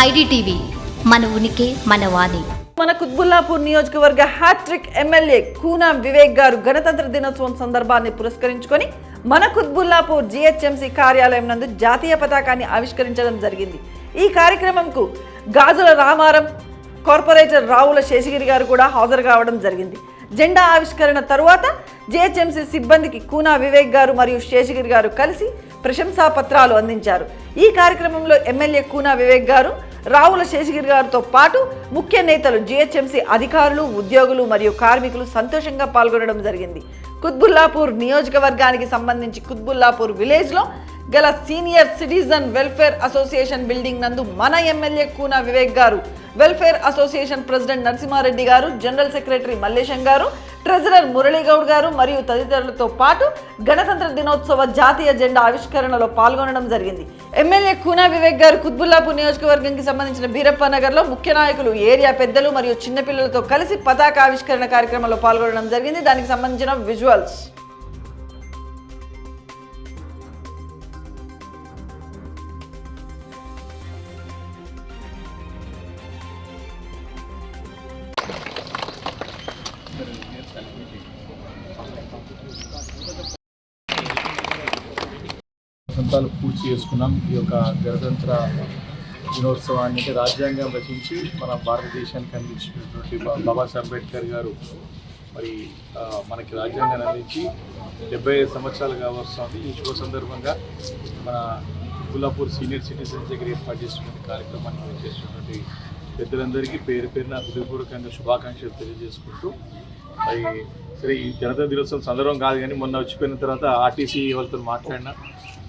IDTV మన ఉనికి మన వాణి. మన కుత్బుల్లాపూర్ నియోజకవర్గ హ్యాట్రిక్ ఎమ్మెల్యే కూనా వివేక్ గారు గణతంత్ర దినోత్సవం సందర్భాన్ని పురస్కరించుకొని మన కుత్బుల్లాపూర్ జిహెచ్ఎంసీ కార్యాలయం నందు జాతీయ పతాకాన్ని ఆవిష్కరించడం జరిగింది. ఈ కార్యక్రమంకు గాజుల రామారం కార్పొరేటర్ రావుల శేషగిరి గారు కూడా హాజరు కావడం జరిగింది. జెండా ఆవిష్కరణ తరువాత జిహెచ్ఎంసీ సిబ్బందికి కూనా వివేక్ గారు మరియు శేషగిరి గారు కలిసి ప్రశంసా పత్రాలు అందించారు. ఈ కార్యక్రమంలో ఎమ్మెల్యే కూనా వివేక్ గారు రావుల శేషగిరి గారితో పాటు ముఖ్య నేతలు జిహెచ్ఎంసీ అధికారులు ఉద్యోగులు మరియు కార్మికులు సంతోషంగా పాల్గొనడం జరిగింది. కుత్బుల్లాపూర్ నియోజకవర్గానికి సంబంధించి కుత్బుల్లాపూర్ విలేజ్లో గల senior citizen welfare association building నందు మన ఎమ్మెల్యే కూనా వివేక్ గారు వెల్ఫేర్ అసోసియేషన్ ప్రెసిడెంట్ నరసింహారెడ్డి గారు జనరల్ సెక్రటరీ మల్లేశం గారు ట్రెజరర్ మురళీగౌడ్ గారు మరియు తదితరులతో పాటు గణతంత్ర దినోత్సవ జాతీయ జెండా ఆవిష్కరణలో పాల్గొనడం జరిగింది. ఎమ్మెల్యే కూనా వివేక్ గారు కుత్బుల్లాపూర్ నియోజకవర్గంకి సంబంధించిన బీరప్ప నగర్లో ముఖ్య నాయకులు ఏరియా పెద్దలు మరియు చిన్నపిల్లలతో కలిసి పతాక ఆవిష్కరణ కార్యక్రమంలో పాల్గొనడం జరిగింది. దానికి సంబంధించిన విజువల్స్ వసంతాలు పూర్తి చేసుకున్నాం. ఈ యొక్క గణతంత్ర దినోత్సవాన్ని రాజ్యాంగం రచించి మన భారతదేశానికి అందించినటువంటి బాబాసాహెబ్ అంబేద్కర్ గారు మరి మనకి రాజ్యాంగాన్ని అందించి డెబ్బై ఐదు సంవత్సరాలుగా వస్తుంది ఈ శుభ సందర్భంగా మన గుల్లాపూర్ సీనియర్ సిటిజన్స్ దగ్గర ఏర్పాటు చేసినటువంటి కార్యక్రమాన్ని చేసినటువంటి పెద్దలందరికీ పేరు పేరున హృదయపూర్వకంగా శుభాకాంక్షలు తెలియజేసుకుంటూ మరి సరే ఈ జనతా దినోత్సవం సందర్భం కాదు కానీ మొన్న వచ్చిపోయిన తర్వాత ఆర్టీసీ వాళ్ళతో మాట్లాడినా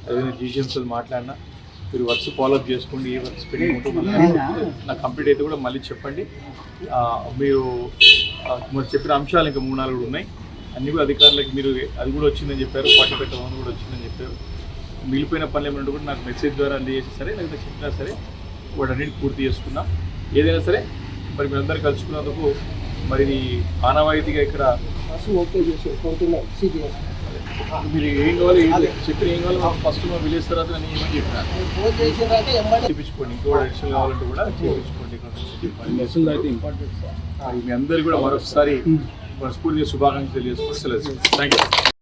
అదేవిధంగా జీజీఎంసీతో మాట్లాడినా. మీరు వర్క్స్ ఫాలోఅప్ చేసుకోండి ఏ వర్క్స్ ఉంటుందో నాకు కంప్లీట్ అయితే కూడా మళ్ళీ చెప్పండి. మీరు మరి చెప్పిన అంశాలు ఇంకా మూడు నాలుగు కూడా ఉన్నాయి. అన్ని కూడా అధికారులకు మీరు అది కూడా వచ్చిందని చెప్పారు పార్టీ పెట్టమని కూడా వచ్చిందని చెప్పారు. మిగిలిపోయిన పనులు ఏమైనా కూడా నాకు మెసేజ్ ద్వారా అందజేసి సరే లేకపోతే చెప్పినా సరే వాటన్నిటి పూర్తి చేసుకుందాం ఏదైనా సరే మరి మీరందరూ కలుసుకున్నందుకు మరి ఆనవాయితీగా ఇక్కడ ఓకే చేసి మీరు ఏం కావాలి ఏం. చెప్పిన ఏం కావాలి ఫస్ట్ మా విలేజ్ తర్వాత నేను ఏమని చేయించుకోండి ఇంకో అడిషనల్ కావాలంటే కూడా చేయించుకోండి ఇక్కడ. అయితే ఇంపార్టెంట్ సార్ మీ అందరికీ కూడా మరొకసారి మనస్ఫూర్తిగా శుభాకాంక్షలు తెలియజేసుకుంటూ సెలవు థ్యాంక్ యూ